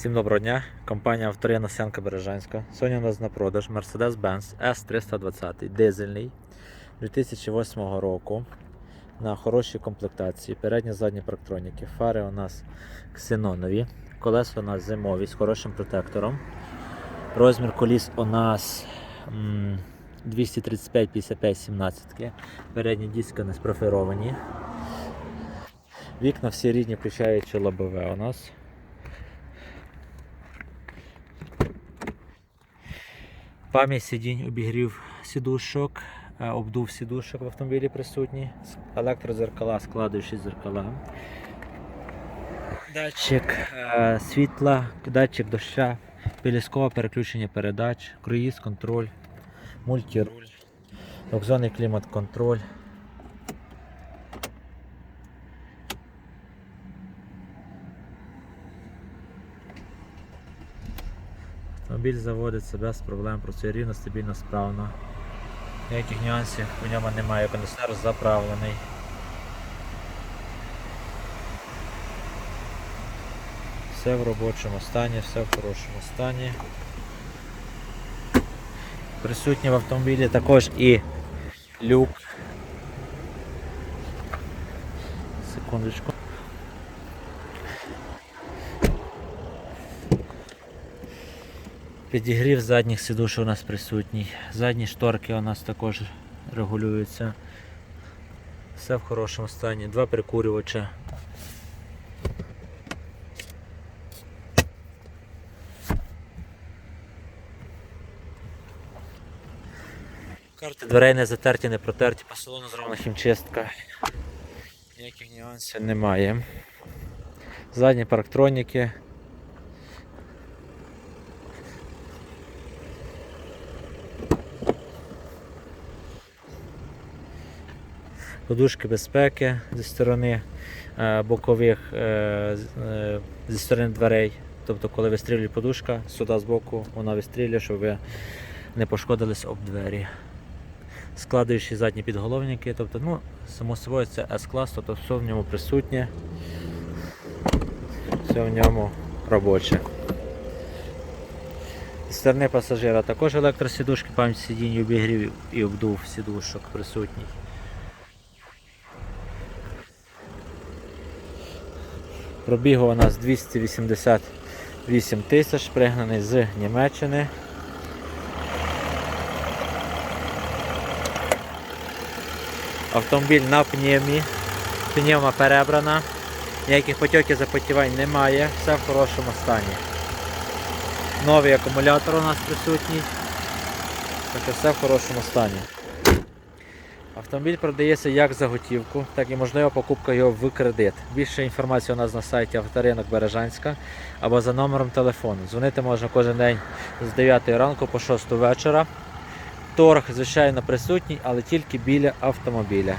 Всім доброго дня. Компанія Авторина Сянка Бережанська. Сьогодні у нас на продаж Mercedes-Benz S320 дизельний 2008 року. На хорошій комплектації. Передні задні парктроніки. Фари у нас ксенонові. Колеса у нас зимові з хорошим протектором. Розмір коліс у нас 235-55 17 Передні диски у нас профіровані. Вікна всі рідні, включаючи лобове у нас. Пам'ять сидінь обігрів сідушок, е, обдув сідушок в автомобілі присутні, електрозеркала, складуючі зеркала. Датчик е, світла, датчик доща, піліскове переключення передач, круїз, контроль, мультируль, двохзонний клімат-контроль. Автомобіль заводиться без проблем, працює рівно, стабільно, справно. Ніяких нюансів у ньому немає, кондиціонер заправлений. Все в робочому стані, все в хорошому стані. Присутній в автомобілі також і люк. Секундочку. Підігрів задніх сидушок у нас присутній. Задні шторки у нас також регулюються. Все в хорошому стані. Два прикурювача. Карти дверей не затерті, не протерті, по салону зроблена хімчистка. Ніяких нюансів немає. Задні парктроніки. Подушки безпеки зі сторони е, бокових е, з- е, зі сторони дверей. Тобто, коли вистрілює подушка, сюди з боку вона вистрілює, щоб ви не пошкодились об двері. Складуючі задні підголовники, тобто, ну, само собою це S-клас, тобто все в ньому присутнє, все в ньому робоче. Зі сторони пасажира також електросідушки, пам'ять сидінь, обігрів і обдув сідушок присутній. Пробігу у нас 288 тисяч, пригнаний з Німеччини. Автомобіль на пневмі, пневма перебрана, ніяких потьоків запотівань немає, все в хорошому стані. Новий акумулятор у нас присутній, так все в хорошому стані. Автомобіль продається як за готівку, так і можлива покупка його в кредит. Більше інформації у нас на сайті Авторинок Бережанська або за номером телефону. Дзвонити можна кожен день з 9 ранку по 6 вечора. Торг, звичайно, присутній, але тільки біля автомобіля.